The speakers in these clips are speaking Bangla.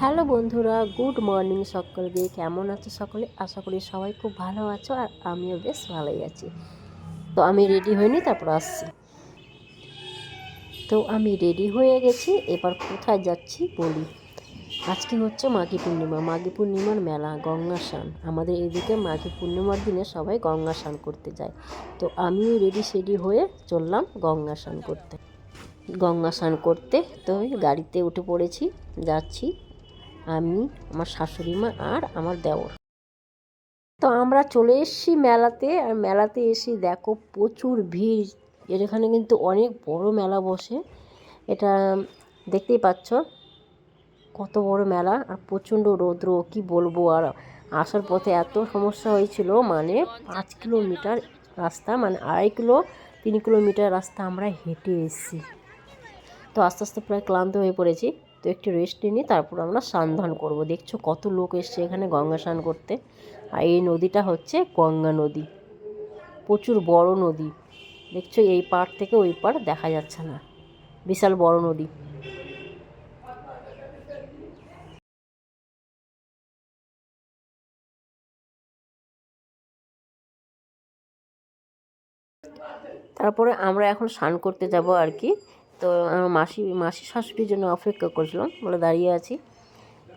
হ্যালো বন্ধুরা, গুড মর্নিং সকলকে। কেমন আছো সকলে? আশা করি সবাই খুব ভালো আছো আর আমিও বেশ ভালোই আছি। তো আমি রেডি হইনি, তারপর আসছি। তো আমি রেডি হয়ে গেছি, এবার কোথায় যাচ্ছি বলি। আজকে হচ্ছে মাঘী পূর্ণিমা। মাঘী পূর্ণিমার মেলা, গঙ্গা স্নান। আমাদের এদিকে মাঘী পূর্ণিমার দিনে সবাই গঙ্গা স্নান করতে যায়। তো আমিও রেডি সেডি হয়ে চললাম গঙ্গা স্নান করতে। গঙ্গা স্নান করতে তো গাড়িতে উঠে পড়েছি, যাচ্ছি। আমি, আমার শাশুড়ি মা আর আমার দেওর। তো আমরা চলে এসেছি মেলাতে, আর মেলাতে এসে দেখো প্রচুর ভিড় এখানে কিন্তু অনেক বড় মেলা বসে। এটা দেখতেই পাচ্ছ, কত বড় মেলা আর প্রচণ্ড রৌদ্র, কি বলব আর আসার পথে এত সমস্যা হয়েছিল মানে পাঁচ কিলোমিটার রাস্তা মানে আড়াই কিলো, তিন কিলোমিটার রাস্তা আমরা হেঁটে এসেছি। তো আস্তে আস্তে প্রায় ক্লান্ত হয়ে পড়েছি। একটু রেস্ট নিই তারপর আমরা স্নান ধান করব। দেখছ কত লোক এসছে এখানে গঙ্গা স্নান করতে। আর এই নদীটা হচ্ছে গঙ্গা নদী। প্রচুর বড় নদী। দেখছ এই পার থেকে ওই পাড় দেখা যাচ্ছে না। বিশাল বড় নদী। তারপরে আমরা এখন স্নান করতে যাব আর কি। তো আমার মাসি মাসি শাশুড়ির জন্য অপেক্ষা করছিলাম বলে দাঁড়িয়ে আছি।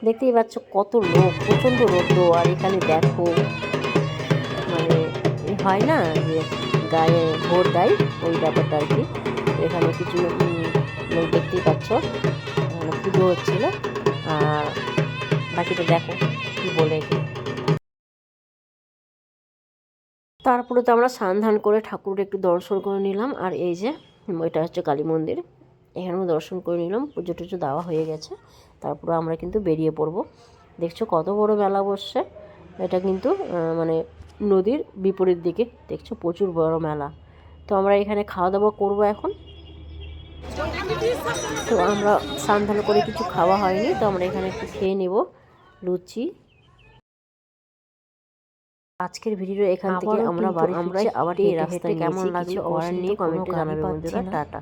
দেখতেই পাচ্ছ কত লোক প্রচণ্ড রোদ্র আর এখানে দেখো মানে হয় না যে গায়ে ভোর দেয়, ওই ব্যাপারটা আর কি। এখানে কিছু লোক দেখতেই পাচ্ছ এখানে পুজো হচ্ছিল, আর বাকিটা দেখো কি বলে তারপরে তো আমরা স্নান ধান করে ঠাকুরটা একটু দর্শন করে নিলাম, আর এই যে এটা হচ্ছে কালী মন্দির। এখানেও দর্শন করে নিলাম, পুজো টুজো দেওয়া হয়ে গেছে। তারপরে আমরা কিন্তু বেরিয়ে পড়ব। দেখছ কত বড় মেলা বসছে। এটা কিন্তু মানে নদীর বিপরীত দিকে। দেখছ প্রচুর বড় মেলা। তো আমরা এখানে খাওয়া দাওয়া করব এখন। তো আমরা স্নান ধান করে কিছু খাওয়া হয়নি, তো আমরা এখানে একটু খেয়ে নেব। লুচি আজকের ভিডিও এখান থেকে আমরা বাড়ি আমরা আবার এই রাস্তায় কেমন লাগছে অবশ্যই নিয়ে কমেন্টে জানাবে বন্ধুরা। টাটা।